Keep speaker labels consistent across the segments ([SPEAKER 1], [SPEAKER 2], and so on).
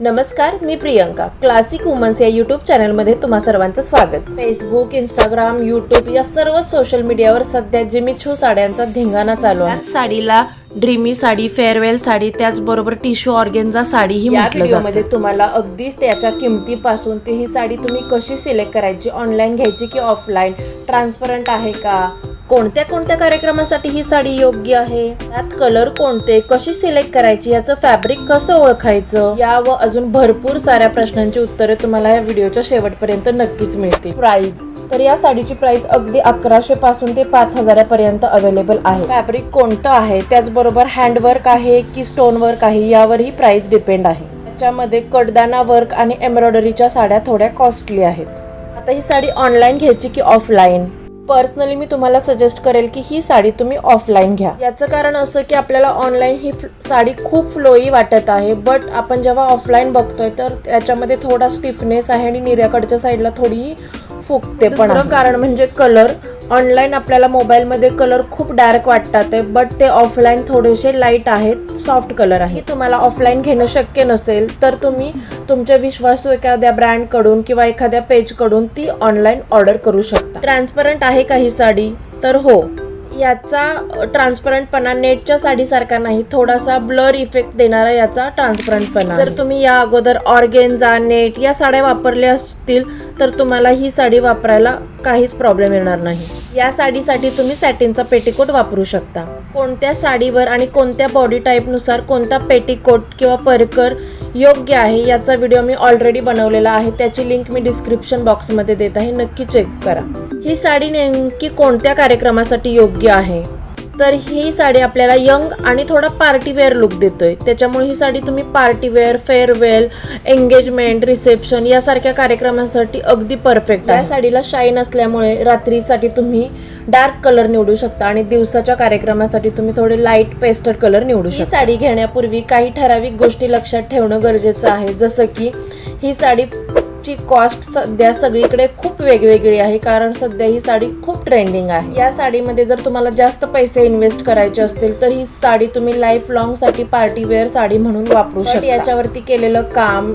[SPEAKER 1] नमस्कार मी Priyanka. Classic womens या यूट्यूब चॅनलमध्ये तुम्हा सर्वांचं स्वागत. फेसबुक इंस्टाग्राम यूट्यूब या सर्व सोशल मीडियावर सध्या जिमिछू साड्यांचा धिंगाणा चालू आहे. साडीला ड्रीमी साडी फेअरवेल साडी त्याचबरोबर टिश्यू ऑर्गेन्झा साडी ही व्हिडिओमध्ये तुम्हाला अगदीच त्याच्या किमतीपासून ती ही साडी तुम्ही कशी सिलेक्ट करायची ऑनलाईन घ्यायची की ऑफलाईन ट्रान्सपरंट आहे का? कोणत्या कोणत्या कार्यक्रमासाठी ही साडी योग्य आहे? त्यात कलर कोणते? कशी सिलेक्ट करायची? याचं फॅब्रिक कसं ओळखायचं? या व अजून भरपूर साऱ्या प्रश्नांची उत्तरे तुम्हाला या व्हिडिओच्या शेवटपर्यंत नक्कीच मिळतील. प्राइस तर या साडीची प्राइस अगदी अकराशे पासून ते पाच हजारापर्यंत अवेलेबल आहे. फॅब्रिक कोणतं आहे? त्याचबरोबर हँडवर्क आहे की स्टोन वर्क आहे? यावर ही प्राइस डिपेंड आहे. त्याच्यामध्ये कडदाना वर्क आणि एम्ब्रॉयडरीच्या साड्या थोड्या कॉस्टली आहेत. आता ही साडी ऑनलाईन घ्यायची की ऑफलाईन पर्सनली मी तुम्हाला सजेस्ट करेल की ही साडी तुम्ही ऑफलाईन घ्या. याचं कारण असं की आपल्याला ऑनलाईन ही साडी खूप फ्लोई वाटत आहे बट आपण जेव्हा ऑफलाईन बघतोय तर त्याच्यामध्ये थोडा स्टिफनेस आहे आणि निर्याकडच्या साईडला थोडी फुगते पण कारण म्हणजे कलर ऑनलाईन आपल्याला मोबाईलमध्ये कलर खूप डार्क वाटतात आहे बट ते ऑफलाईन थोडेसे लाइट आहेत सॉफ्ट कलर आहे तुम्हाला ऑफलाईन घेणं शक्य नसेल तर तुम्ही तुमच्या विश्वासू एखाद्या ब्रँडकडून किंवा एखाद्या पेजकडून ती ऑनलाईन ऑर्डर करू शकता. ट्रान्सपरंट आहे काही साडी? तर हो. याचा ट्रान्सपरंटपणा नेटच्या साडीसारखा नाही. थोडासा ब्लर इफेक्ट देणारा याचा ट्रान्सपरंटपणा जर तुम्ही या अगोदर ऑर्गेन्झा नेट या साड्या वापरल्या असतील तर तुम्हाला ही साडी वापरायला काहीच प्रॉब्लेम येणार नाही. या साडीसाठी तुम्ही सॅटिनचा पेटीकोट वापरू शकता. कोणत्या साडीवर आणि कोणत्या बॉडी टाईपनुसार कोणता पेटीकोट किंवा परकर योग्य आहे याचा व्हिडिओ मी ऑलरेडी बनवलेला आहे. त्याची लिंक मी डिस्क्रिप्शन बॉक्समध्ये देत आहे. नक्की चेक करा. ही साडी नेमकी कोणत्या कार्यक्रमासाठी योग्य आहे? तर ही साडी आपल्याला यंग आणि थोडा पार्टीवेअर लुक देतोय. त्याच्यामुळे ही साडी तुम्ही पार्टीवेअर फेअरवेल एंगेजमेंट रिसेप्शन यासारख्या कार्यक्रमासाठी अगदी परफेक्ट आहे. या साडीला शाईन असल्यामुळे रात्रीसाठी तुम्ही डार्क कलर निवडू शकता आणि दिवसाच्या कार्यक्रमासाठी तुम्ही थोडे लाइट पेस्टर कलर निवडू शकता. ही साडी घेण्यापूर्वी काही ठराविक गोष्टी लक्षात ठेवणं गरजेचं आहे. जसं की ही साडी ची कॉस्ट सध्या सगळीकडे खूप वेगवेगळी आहे कारण सध्या ही साडी खूप ट्रेंडिंग आहे. या साडीमध्ये जर तुम्हाला जास्त पैसे इन्व्हेस्ट करायचे असतील तर ही साडी तुम्ही लाईफ लॉंगसाठी पार्टी वेअर साडी म्हणून वापरू शकता. याच्यावरती केलेलं काम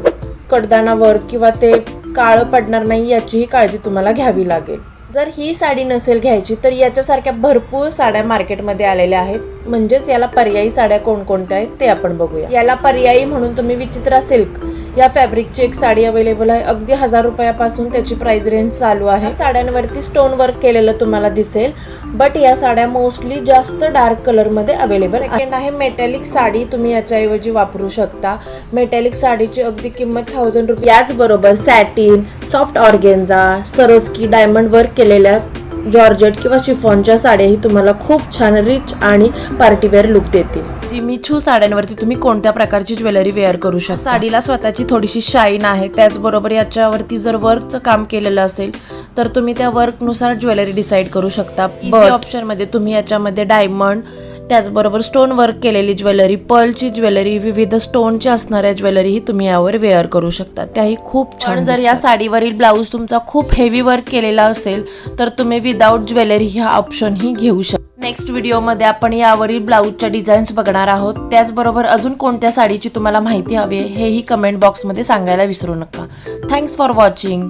[SPEAKER 1] कडदाना वर्क किंवा ते काळं पडणार नाही याचीही काळजी तुम्हाला घ्यावी लागेल. जर ही साडी नसेल घ्यायची तर याच्यासारख्या भरपूर साड्या मार्केटमध्ये आलेल्या आहेत. म्हणजेच याला पर्यायी साड्या कोणकोणत्या आहेत ते आपण बघूया. याला पर्यायी म्हणून तुम्ही विचित्रा सिल्क या फॅब्रिकची एक साडी अवेलेबल आहे. अगदी हजार रुपयापासून त्याची प्राइस रेंज चालू आहे. साड्यांवरती स्टोन वर्क केलेलं तुम्हाला दिसेल. बट या साड्या मोस्टली जास्त डार्क कलरमध्ये अवेलेबल सेकंड आहे मेटॅलिक साडी. तुम्ही याच्याऐवजी वापरू शकता. मेटॅलिक साडीची अगदी किंमत थाउजंड रुपये. याचबरोबर satin soft organza Swarovski diamond work केलेल्या जॉर्जेट किंवा शिफॉनच्या साड्याही तुम्हाला खूप छान रिच आणि पार्टीवेअर लुक देतील. जिमिछू साड्यांवरती तुम्ही कोणत्या प्रकारची ज्वेलरी वेअर करू शकता? साडीला स्वतःची थोडीशी शाईन आहे त्याचबरोबर याच्यावरती जर वर्कचं काम केलेलं असेल तर तुम्ही त्या वर्कनुसार ज्वेलरी डिसाईड करू शकता. ऑप्शनमध्ये तुम्ही याच्यामध्ये डायमंड त्याचबरोबर स्टोन वर्क केलेली ज्वेलरी पर्लची ज्वेलरी विविध स्टोनची असणाऱ्या ज्वेलरीही तुम्ही यावर वेअर करू शकता. त्याही खूप छान जर या साडीवरील ब्लाऊज तुमचा खूप हेवी वर्क केलेला असेल तर तुम्ही विदाऊट ज्वेलरी हा ऑप्शनही घेऊ शकता नेक्स्ट व्हिडिओमध्ये आपण यावरील ब्लाऊजच्या डिझाईन्स बघणार आहोत. त्याचबरोबर अजून कोणत्या साडीची तुम्हाला माहिती हवी आहे हेही कमेंट बॉक्समध्ये सांगायला विसरू नका. Thanks for watching